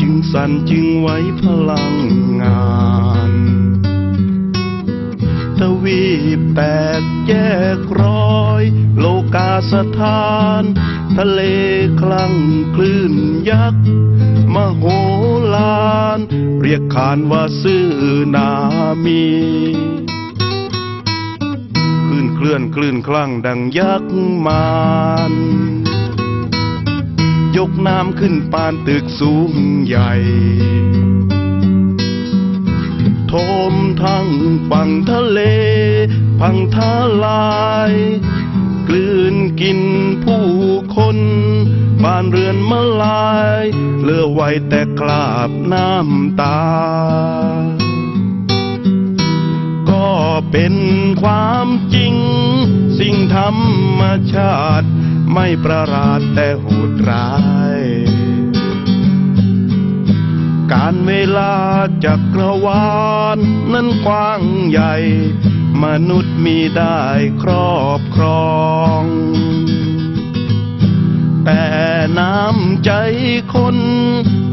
จึงสั่นจึงไว้พลังงานทวีปแตกแยกร้อย โลกาสถาน ทะเลคลั่งคลื่นยักษ์มโหฬารเรียกขานว่าซื่อนามีคลื่นเคลื่อนคลื่นคลั่งดังยักษ์มาร ยกน้ำขึ้นปานตึกสูงใหญ่โทมทั้งฝั่งทะเล พังทลาย กลืนกินผู้คนบ้านเรือนมาลายเหลือไว้แต่คราบน้ำตา ก็เป็นความจริง สิ่งธรรมชาติ ไม่ประหลาดแต่โหดร้าย การเวลาจักรวาลนั้นกว้างใหญ่ มนุษย์มีได้ครอบครอง แต่น้ำใจคน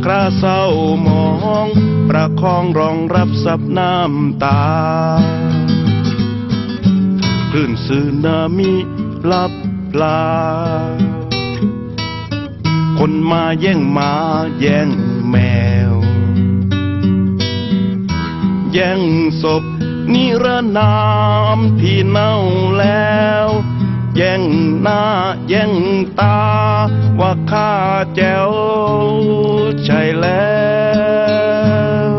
กระเศร้ามอง ประคองรองรับซับน้ำตาคลื่นสึนามิลับ ลา คนมาแย่งหมาแย่งแมว แย่งศพนิรนามที่เน่าแล้ว แย่งหน้าแย่งตา ว่าข้าแจ๋วใช่แล้ว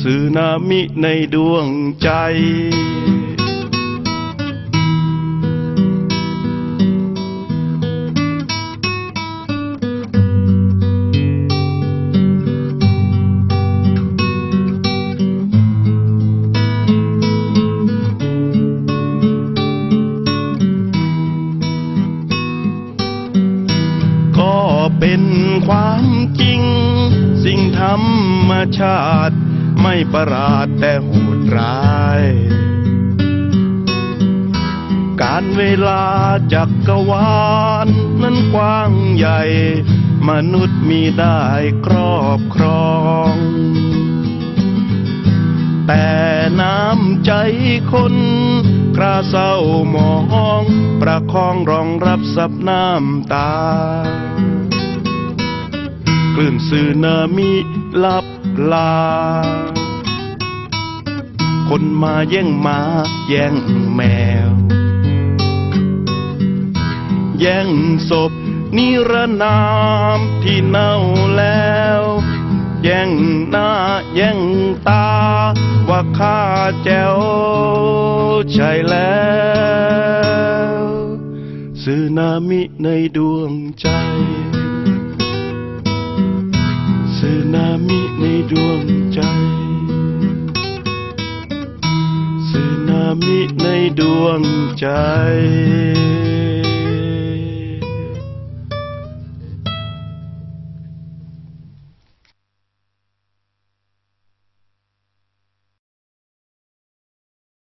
สึนามิในดวงใจ เป็นความจริง สิ่งธรรมชาติ ไม่ประหลาดแต่โหดร้าย การเวลาจักกรวาลนั้นกว้างใหญ่ มนุษย์มีได้ครอบครอง แต่น้ำใจคนกระเศร้ามอง ประคองรองรับซับน้ำตา คลื่นสึนามิลับลา คนมาแย่งหมาแย่งแมว แย่งศพนิรนามที่เน่าแล้ว แย่งหน้าแย่งตา ว่าข้าแจ๋วใช่แล้วสึนามิในดวงใจ ดวงใจสึนามิในดวงใจ